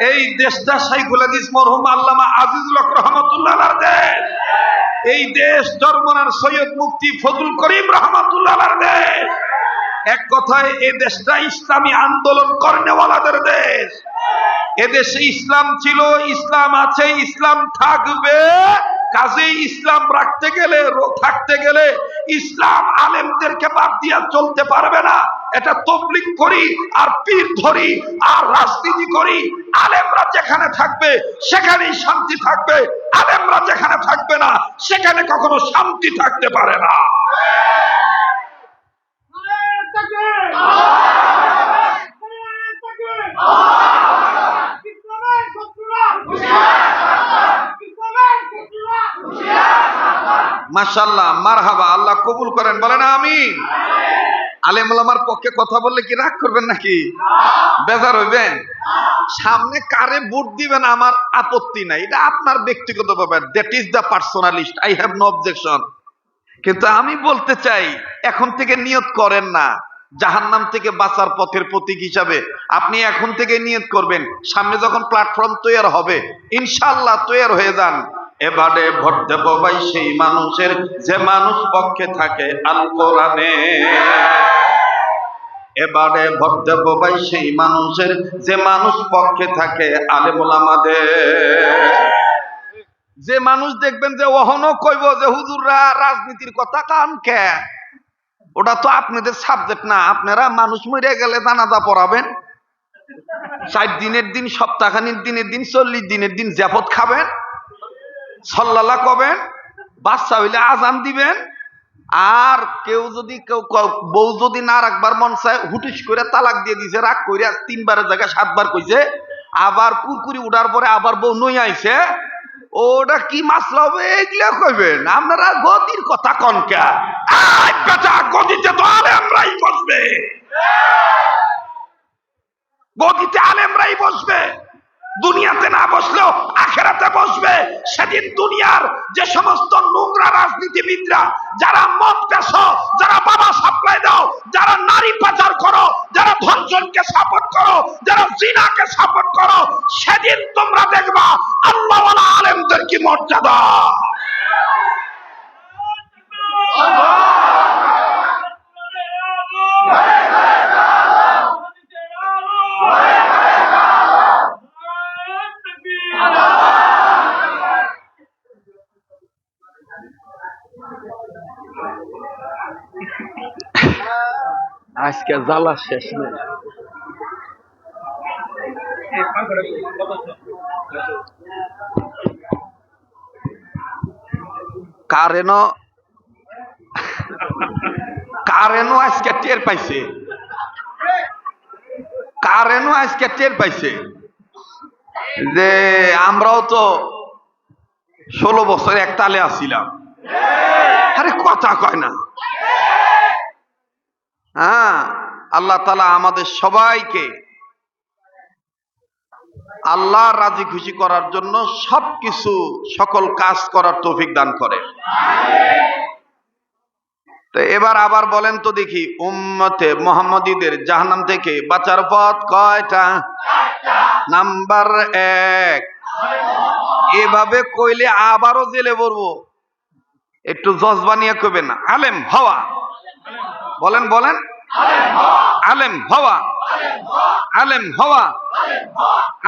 এই দেশটা হাদিস মরহুম আল্লামা আজিজুল রহমতুল্লাহ দেশ। এই দেশ জর্মনার সৈয়দ মুফতি ফজল করিম রহমতুল্লাহ দেশ। এক কথায় এই দেশটা ইসলামী আন্দোলন করেনেওয়ালাদের দেশ। এদেশে ইসলাম ছিল, ইসলাম আছে, ইসলাম থাকবে। কাজে ইসলাম রাখতে গেলে, থাকতে গেলে ইসলাম আলেমদেরকে বাদ দিয়া চলতে পারবে না। এটা তবলিক করি আর পীর ধরি আর রাজনীতি করি। আলেমরা যেখানে থাকবে, সেখানেই শান্তি থাকবে। আলেমরা যেখানে থাকবে না, সেখানে কখনো শান্তি থাকতে পারে না। মাশাল্লাহ মারহাবা, আল্লাহ কবুল করেন, বলেন আমি আলেম ওলামার পক্ষে কথা বললে কি রাগ করবেন নাকি? বেজার হইবেন? সামনে কারে ভোট দিবেন আমার আপত্তি নাই। এটা আপনার ব্যক্তিগত ব্যাপার that is the personalist I have no objection কিন্তু আমি বলতে চাই, এখন থেকে নিয়ত করেন না। জাহান্নাম থেকে বাঁচার পথের প্রতীক হিসাবে আপনি এখন থেকে নিয়ত করবেন। সামনে যখন প্ল্যাটফর্ম তৈরি হবে ইনশাল্লাহ তৈরি হয়ে যান। এবারে ভোট দেব ভাই সেই মানুষের, যে মানুষ পক্ষে থাকে আল কোরআনে। এবারে ভোট দেব ভাই সেই মানুষের, যে মানুষ পক্ষে থাকে আলেমুল আমাদের যে মানুষ দেখবেন যে ওহনও কইব যে, হুজুররা রাজনীতির কথা কান কে? ওটা তো আপনাদের সাবজেক্ট না, আপনারা মানুষ মরে গেলে জানাজা পড়াবেন। ষাট দিনের দিন সপ্তাহখানির দিনের দিন, চল্লিশ দিনের দিন জ্যাপত খাবেন। সল্লাল্লাহ কবেন? বাচ্চা হইলে আজান দিবেন। আর কেউ যদি কেউ বউ যদি না রাখবার মন চায়, হুটিস করে তালাক দিয়ে দিছে, রাগ করে তিনবারের জায়গায় সাতবার কইছে। আবার কুরকুরি উঠার পরে আবার বউ নই আইছে। ওটা কি মাসলা হবে? এগুলা কইবেন। আপনারা গদির কথা কনকা বেটা, গদিতে তো আলেমরাই বসবে। গদিতে আলেমরাই বসবে। দুনিয়াতে না বসলেও সেদিন দুনিয়ার যে সমস্ত নোংরা রাজনীতিবিদরা, যারা মদ পেশ যারা বাবা সাপ্লাই দাও, যারা নারী পাচার করো, যারা ধর্ষণকে সাপোর্ট করো, যারা জিনাকে সাপোর্ট করো, সেদিন তোমরা দেখবা আল্লাহ আলেমদের কি মর্যাদা। আজকে জ্বালা শেষ নেই। কারেনও কারেনও আজকে টের পাইছে। কারেনও আজকে টের পাইছে যে আমরাও তো ষোলো বছর এক তালে আসছিলাম আরে কথা কয় না। হ্যাঁ আল্লাহ তালা আমাদের সবাইকে আল্লাহ রাজি খুশি করার জন্য সবকিছু, সকল কাজ করার তৌফিক দান করে। তো এবার আবার বলেন তো দেখি, উম্মতে মোহাম্মদীদের জাহান্নাম থেকে বাঁচার পথ কয়টা? নাম্বার এক, এভাবে কইলে আবারও জেলে পড়ব। একটু জজবা নিয়ে কইবেন না আলেম হওয়া। বলেন বলেন। আলেম হওয়া। আলেম হওয়া।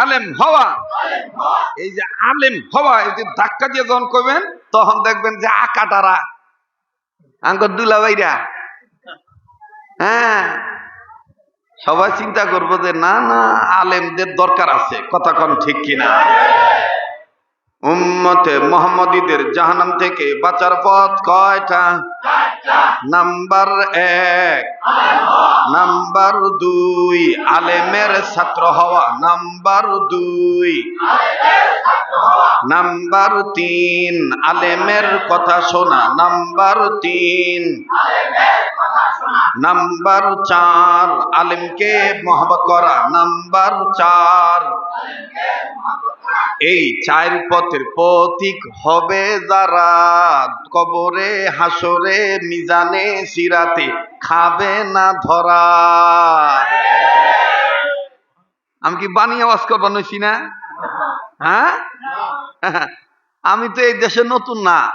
আলেম হওয়া। এই যে আলেম হওয়া, এই যে ধাক্কা দিয়ে যখন কইবেন, তখন দেখবেন যে আকাটারা। আঙ্কর দুলাভাইরা হ্যাঁ। সবাই চিন্তা করব যে, না না, আলেমদের দরকার আছে। কথা কন ঠিক কিনা? উম্মতে মোহাম্মদীদের জাহান্নাম থেকে বাঁচার পথ কয়টা? নাম্বার এক। নাম্বার দুই, আলেমের ছাত্র হওয়া। নাম্বার দুই। নাম্বার তিন, আলেমের কথা শোনা। নাম্বার তিন। নাম্বার চার, আলেমকে মহব্বত করা। নাম্বার চার। এই চার পথের পথিক হবে যারা। কবরে, হাসরে, মিজানে, সিরাতে খাবে না ধরা। আমি কি বানিয়ে আওয়াজ করবার নইছি না? হ্যাঁ? আমি তো এই দেশে নতুন না।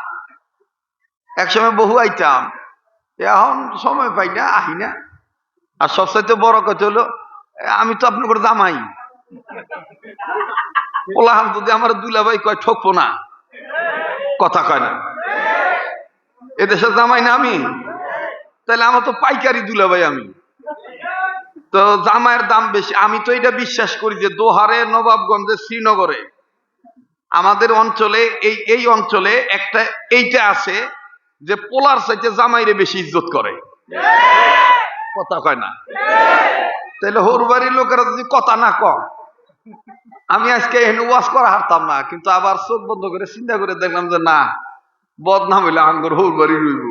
একসময় বহু আইতাম। এখন সময় পাই না, আহি না। আর সবচাইতে বড় কথা হলো, আমি তো আপনার জামাই। ওলাহান যদি আমার দুলাভাই কয়, ঠকবো না। কথা কয় না। এদেশে জামাই না আমি? তাহলে আমার তো পাইকারি দুলাভাই আমি। তো জামাইয়ের দাম বেশি। আমি তো এটা বিশ্বাস করি যে দোহারে, নবাবগঞ্জে, শ্রীনগরে আমাদের অঞ্চলে, এই এই অঞ্চলে একটা, এইটা আছে যে পোলার চাইতে জামাইরে বেশি ইজ্জত করে। কথা কয় না? তাহলে হোর বাড়ির লোকেরা যদি কথা না কম আমি আজকে এখানে ওয়াশ করা হারতাম না, কিন্তু আবার চোখ বন্ধ করে চিন্তা করে দেখলাম যে না, বদনাম হইলে আঙ্গর হোর বাড়ি রইব।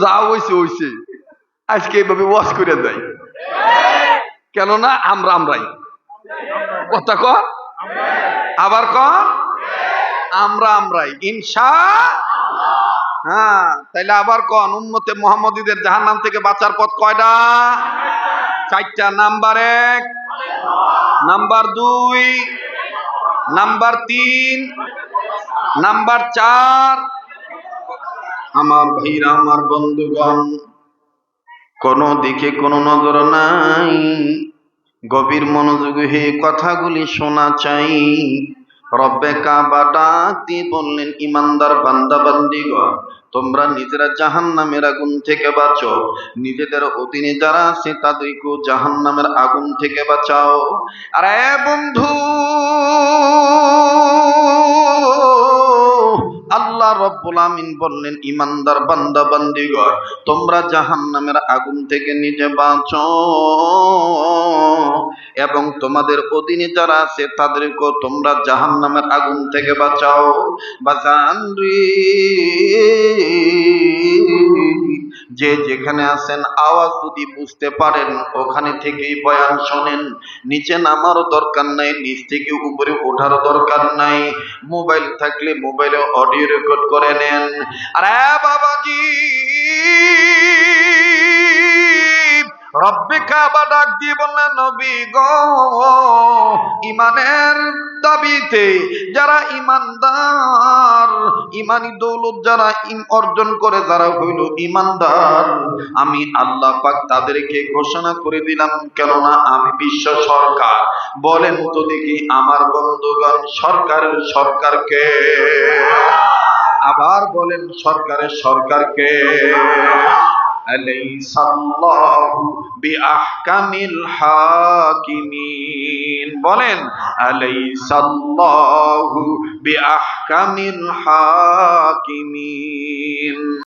যা হইছে হইছে। আজকে এইভাবে ওয়াশ করে যাই কেননা আমরা আমরাই। কথা ক? আবার ক? আমরা আমরাই। ইনসা হ্যাঁ তাইলে আবার কন? উম্মতে মোহাম্মদীদের জাহান নাম থেকে বাঁচার পথ কয়টা? চারটা। নাম্বার এক। নাম্বার দুই, নাম্বার তিন, নাম্বার চার। আমার ভাইরা, আমার বন্ধুগণ, কোন দিকে কোন নজর নাই। গভীর মনোযোগ হয়ে কথাগুলি শোনা চাই। রব্বে কাবা ডাক দিয়ে বললেন ইমানদার বান্দা বান্দিগণ তোমরা নিজেরা জাহান নামের আগুন থেকে বাঁচো। নিজেদের অধীনে যারা আছে তাদেরকেও জাহান নামের আগুন থেকে বাঁচাও। আরে বন্ধু! আল্লাহ রব্বুল আমিন বললেন, ইমানদার বান্দা বান্দিগর তোমরা জাহান্নামের আগুন থেকে নিজে বাঁচো। এবং তোমাদের অধীনে যারা আছে তাদেরকে তোমরা জাহান্নামের আগুন থেকে বাঁচাও। বা যে যেখানে আছেন, আওয়াজ যদি বুঝতে পারেন, ওখানে থেকেই বয়ান শোনেন। নিচে নামারও দরকার নাই, নিচ থেকে উপরে ওঠারও দরকার নাই। মোবাইল থাকলে মোবাইলে অডিও রেকর্ড করে নেন। আরে বাবাজি! রব্বে কাবা ডাক দিয়ে বললেন, নবী গো, ইমানের দাবিতে যারা ইমানদার ইমানি দৌলত যারা ইম অর্জন করে, যারা হইল ইমানদার, আমি আল্লাহ পাক তাদেরকে ঘোষণা করে দিলাম, কেননা আমি বিশ্ব সরকার। বলেন তো দেখি আমার বন্ধুগণ, সরকারের সরকারকে আবার বলেন, সরকারের সরকারকে أليس الله بأحكم الحاكمين বলেন أليس الله بأحكم الحاكمين